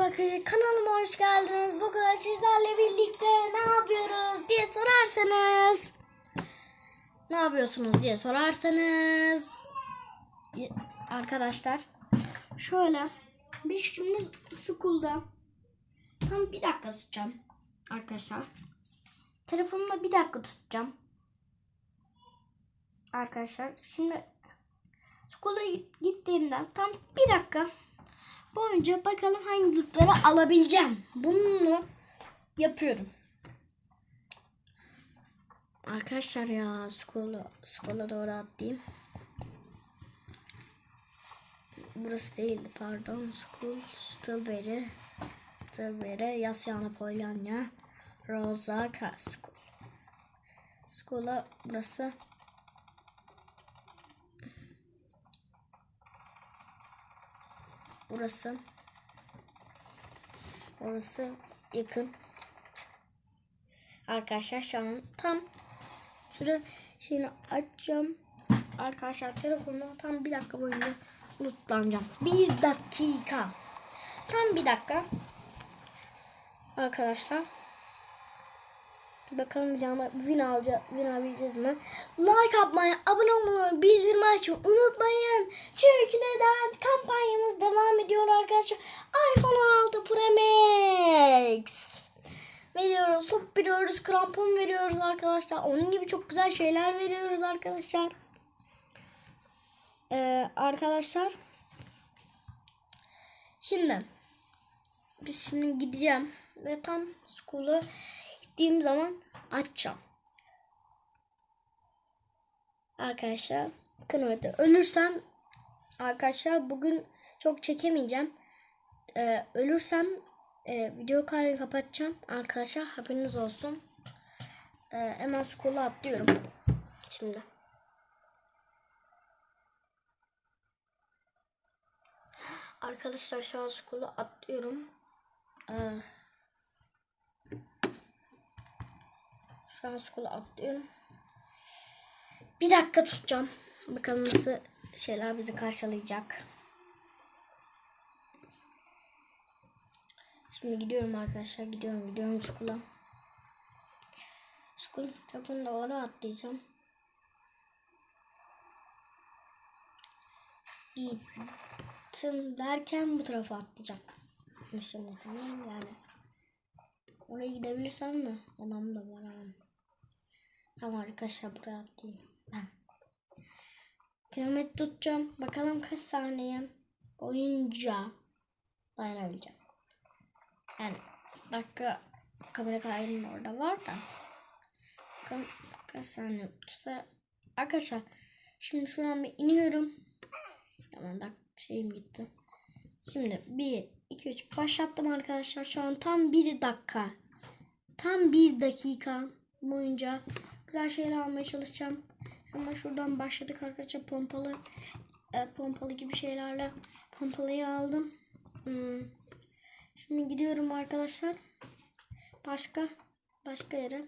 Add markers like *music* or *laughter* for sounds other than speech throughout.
Merhaba arkadaşlar kanalıma hoş geldiniz. Bugün sizlerle birlikte ne yapıyoruz diye sorarsanız ne yapıyorsunuz diye sorarsanız arkadaşlar şöyle biz şimdi school'da tam bir dakika tutacağım arkadaşlar. Telefonumla bir dakika tutacağım. Arkadaşlar şimdi school'a gittiğimde tam bir dakika boyunca bakalım hangi lootları alabileceğim. Bunu yapıyorum. Arkadaşlar ya skola, skola doğru atlayayım. Burası değildi pardon. School, Strawberry, Strawberry, Yasyana Polyanya, Rosa, School. School'a burası. Burası. Orası yakın. Arkadaşlar şu an tam şurada şeyini açacağım. Arkadaşlar telefonuma tam bir dakika boyunca unutlanacağım. Bir dakika. Tam bir dakika. Arkadaşlar. Bakalım bir daha win alacağız, win alabileceğiz mi? Like atmayı, abone olmayı, bildirim açmayı unutmayın. Çünkü neden? Kampanyamız devam ediyor arkadaşlar. iPhone 16 Pro Max. Veriyoruz, top veriyoruz, krampon veriyoruz arkadaşlar. Onun gibi çok güzel şeyler veriyoruz arkadaşlar. Ee, arkadaşlar. Şimdi. Biz şimdi gideceğim. Ve tam school'a gittiğim zaman açacağım. Arkadaşlar kanalıda ölürsem arkadaşlar bugün çok çekemeyeceğim. Ee, ölürsem e, video kaydını kapatacağım. Arkadaşlar haberiniz olsun. Ee, hemen school'a atlıyorum. Şimdi. Arkadaşlar şu an school'a atlıyorum. Ee, Şu an school'a atlıyorum. Bir dakika tutacağım. Bakalım nasıl şeyler bizi karşılayacak. Şimdi gidiyorum arkadaşlar. Gidiyorum gidiyorum school'a. School tarafını da oraya atlayacağım. Gittim derken bu tarafa. Şimdi tamam yani. Oraya gidebilirsem de adam da var abi. Tamam arkadaşlar buraya atlayayım. Ben. Kilometre tutacağım. Bakalım kaç saniye boyunca dayanabileceğim. Yani dakika kamera kaydının orada var da. Bakalım kaç saniye tutar. Arkadaşlar şimdi şuradan bir iniyorum. Tamam da şeyim gitti. Şimdi 1, 2, 3 başlattım arkadaşlar. Şu an tam 1 dakika. Tam 1 dakika boyunca güzel şeyler almaya çalışacağım. Ama şuradan başladık arkadaşlar pompalı e, pompalı gibi şeylerle pompalıyı aldım. Hmm. Şimdi gidiyorum arkadaşlar. Başka başka yere.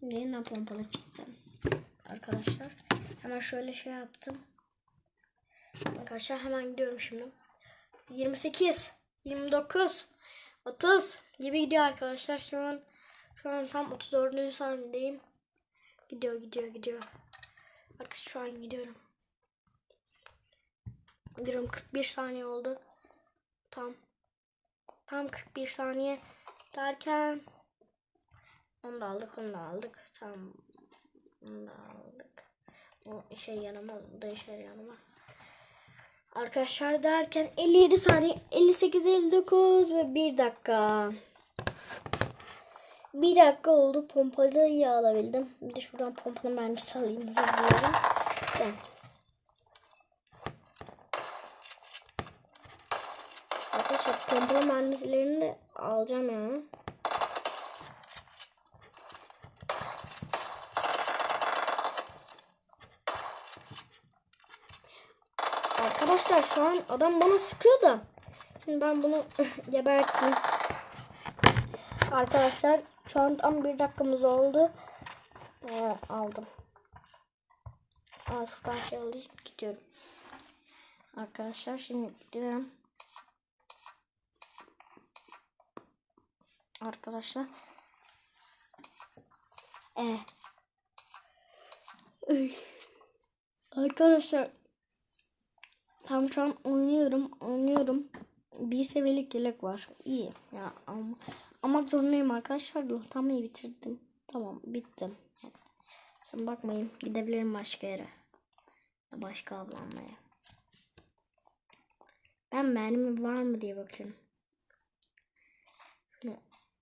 Şimdi yeniden pompalı çıktı. Arkadaşlar hemen şöyle şey yaptım. Arkadaşlar hemen gidiyorum şimdi. 28, 29, 30 gibi gidiyor arkadaşlar. Şu an şu an tam 34. saniyedeyim. Gidiyor gidiyor gidiyor. Arkadaşlar şu an gidiyorum. Gidiyorum 41 saniye oldu. Tam tam 41 saniye derken onu da aldık onu da aldık. Tam onu da aldık. O işe yaramaz. Bu da işe yaramaz. Arkadaşlar derken 57 saniye 58 59 ve 1 dakika. 1 dakika oldu pompalıyı alabildim. Bir de şuradan pompalı mermisi alayım diyelim. Ben. Arkadaşlar pompalı mermilerini de alacağım ya. Arkadaşlar şu an adam bana sıkıyor da. Şimdi ben bunu *laughs* geberteyim. Arkadaşlar şu an tam bir dakikamız oldu. Ee, aldım. Aa, şuradan şey alayım gidiyorum. Arkadaşlar şimdi gidiyorum. arkadaşlar. E. Ay. Arkadaşlar tam şu an oynuyorum, oynuyorum. Bir seviyelik yelek var. İyi. Ya ama ama zorundayım arkadaşlar. Tam iyi bitirdim. Tamam, bittim. Yani, Şimdi bakmayın, gidebilirim başka yere. Başka avlanmaya. Ben mermi var mı diye bakıyorum. Şunu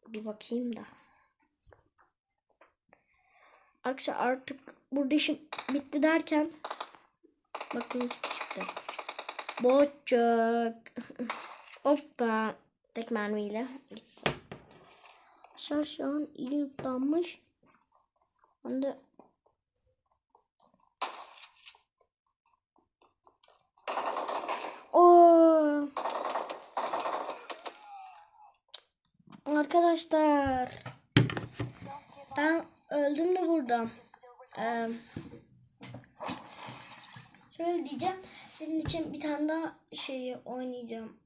bir bakayım da. Arkadaşlar artık burada işim bitti derken bakın çıktı. Boçuk. *laughs* Hoppa. Tek mermiyle gitti. Arkadaşlar şu an. Ben de. Arkadaşlar. Ben öldüm de burada. Ee, şöyle diyeceğim. Senin için bir tane daha şeyi oynayacağım.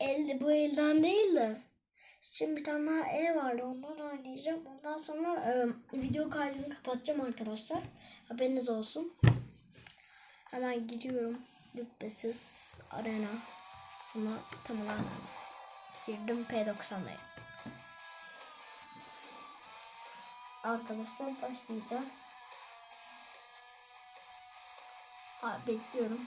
Elde bu elden değil de. Şimdi bir tane daha el vardı. Ondan oynayacağım. Ondan sonra e, video kaydını kapatacağım arkadaşlar. Haberiniz olsun. Hemen gidiyorum. Lütfesiz arena. Buna tam olarak girdim P90'dayım. Arkadaşlar başlayacağım. Ha, bekliyorum.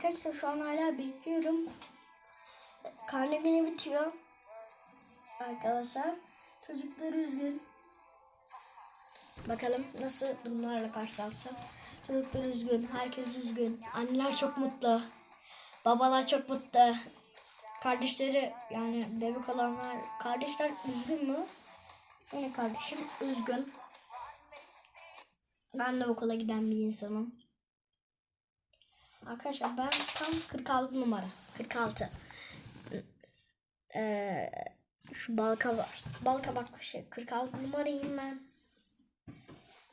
Arkadaşlar şu an hala bekliyorum. Karne günü bitiyor. Arkadaşlar çocuklar üzgün. Bakalım nasıl bunlarla karşılaşacağım. Çocuklar üzgün, herkes üzgün. Anneler çok mutlu. Babalar çok mutlu. Kardeşleri yani bebek olanlar, kardeşler üzgün mü? Yine kardeşim üzgün. Ben de okula giden bir insanım. Arkadaşlar ben tam 46 numara. 46. Ee, şu balka var. Balka bak şey 46 numarayım ben.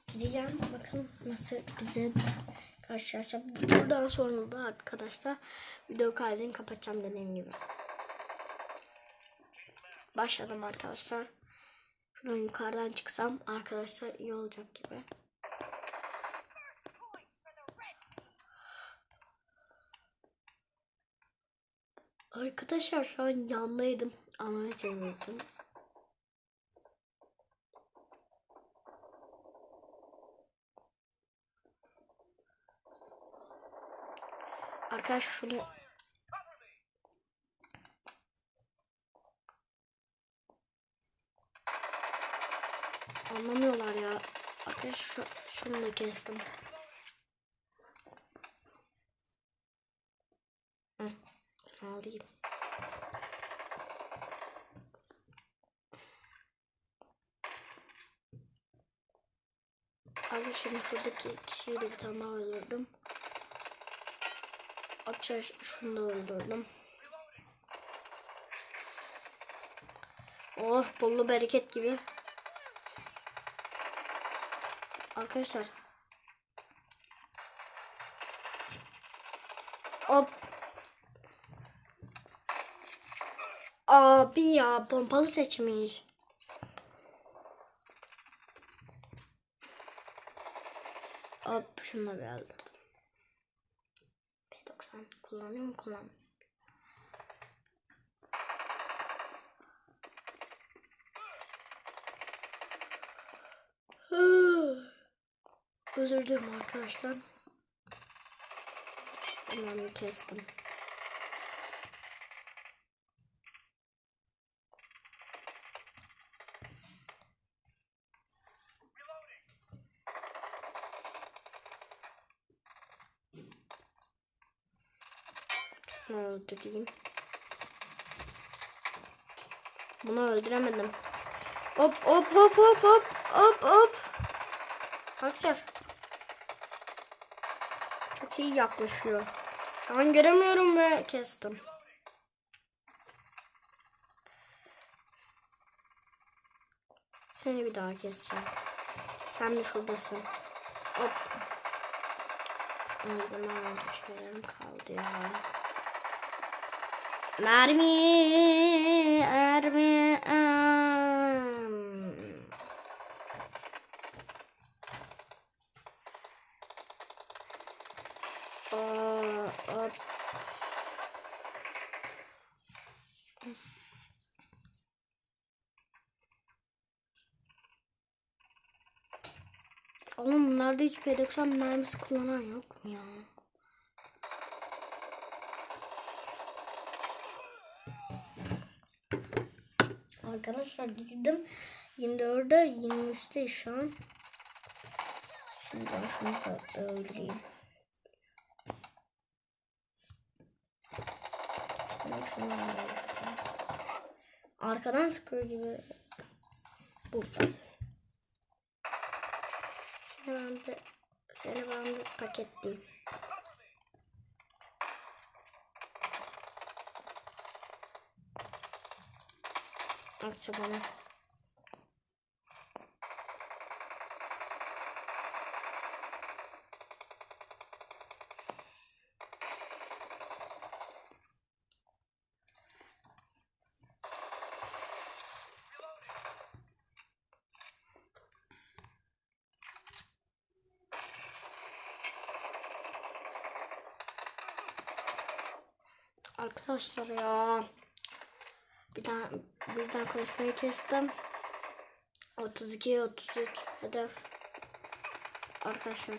Gideceğim bakalım nasıl bize karşılaşacağım. Buradan sonra da arkadaşlar video kaydını kapatacağım dediğim gibi. Başladım arkadaşlar. Şuradan yukarıdan çıksam arkadaşlar iyi olacak gibi. Arkadaşlar şu an yandaydım. Ama çevirdim. Arkadaş şunu Anlamıyorlar ya. Arkadaş şu, şunu da kestim. Hı, alayım. Abi şimdi şuradaki kişiyi de bir tane daha öldürdüm. Arkadaşlar şunu da öldürdüm. Oh bollu bereket gibi. Arkadaşlar. Hop. Abi ya pompalı seçmiş. Hop şunu da bir öldürdüm. P90 kullanıyor mu kullanmıyor. Özür dilerim arkadaşlar. Bir kestim. Öldüremedim. Hop hop hop hop hop hop hop. Arkadaşlar. Çok iyi yaklaşıyor. Şu an göremiyorum ve kestim. Seni bir daha keseceğim. Sen de şuradasın. Hop. Neydi mermi geçmelerim kaldı ya. Mermi. am. Aa, hop. Oğlum bunlarda hiç P90 mermisi kullanan yok mu ya? Arkadaşlar gittim 24'e 23'te şu an. Şimdi ben şunu da öldüreyim. Şimdi şunu da öldüreceğim. Arkadan sıkıyor gibi. Burada. Seni ben de seni ben de paketleyeyim. Arkadaşlar ya. Bir daha birden konuşmayı kestim. 32 33 hedef. Arkadaşlar.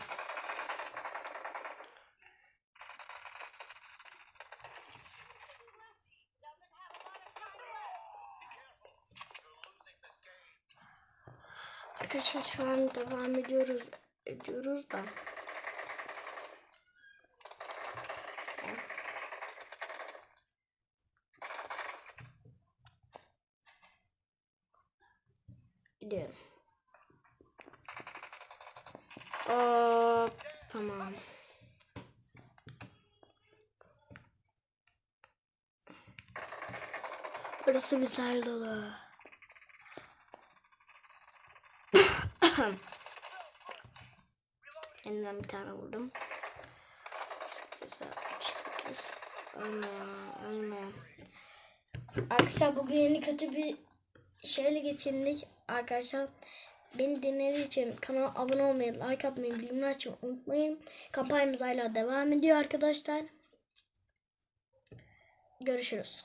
Arkadaşlar şu an devam ediyoruz ediyoruz da. Gidiyorum. Hop, tamam. Burası güzel dolu. *coughs* Elinden bir tane vurdum. 8, 68. Ölme ya, ölme. Arkadaşlar bugün yeni kötü bir şeyle geçindik. Arkadaşlar beni dinlediğiniz için kanala abone olmayı, like atmayı, bildirimleri açmayı unutmayın. Kampanyamız hala devam ediyor arkadaşlar. Görüşürüz.